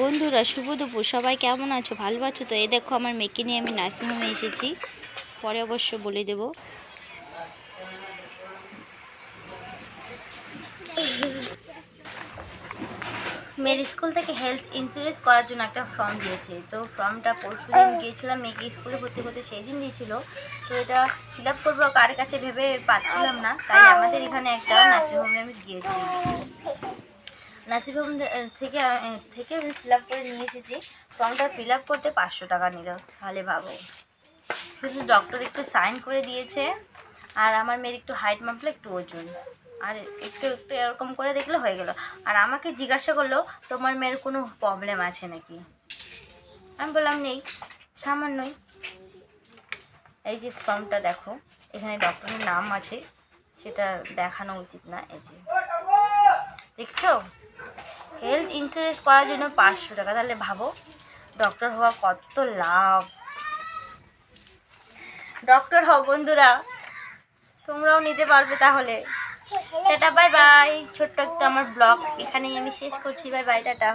বন্ধুরা, শুভ দুপুর। সবাই কেমন আছো? ভালো আছো তো? এই দেখো, আমার মেয়েকে নিয়ে আমি নার্সিংহোমে এসেছি। পরে অবশ্য বলে দেব। মেয়ের স্কুল থেকে হেলথ ইন্স্যুরেন্স করার জন্য একটা ফর্ম দিয়েছে। তো ফর্মটা পরশু দিন গিয়েছিলাম, মেয়েকে স্কুলে ভর্তি করতে সেই দিন দিয়েছিল। তো এটা ফিল আপ করব, কার কাছে ভেবে পাচ্ছিলাম না। তাই আমাদের এখানে একটা নার্সিংহোমে আমি গিয়েছি। নার্সিংহোম থেকে থেকে আমি ফিল আপ করে নিয়ে এসেছি। ফর্মটা ফিল আপ করতে পাঁচশো টাকা নিল। তাহলে ভাবো। শুধু ডক্টর একটু সাইন করে দিয়েছে, আর আমার মেয়ের একটু হাইট মাপলে একটু ওজন। আর একটু একটু এরকম করে দেখলে হয়ে গেল। আর আমাকে জিজ্ঞাসা করল, তোমার মেয়ের কোনো প্রবলেম আছে নাকি? আমি বললাম, নেই, সামান্যই। এই যে ফর্মটা দেখো, এখানে ডক্টরের নাম আছে। সেটা দেখানো উচিত না, এই যে। দেখছ? হেলথ ইন্স্যুরেন্স করার জন্য পাঁচশো টাকা। তাহলে ভাবো ডক্টর হওয়া কত লাভ? ডক্টর হও বন্ধুরা, তোমরাও নিতে পারবে তাহলে। টাটা বাই বাই ছোট্ট একটা আমার ব্লগ এখানেই আমি শেষ করছি। Bye bye tata.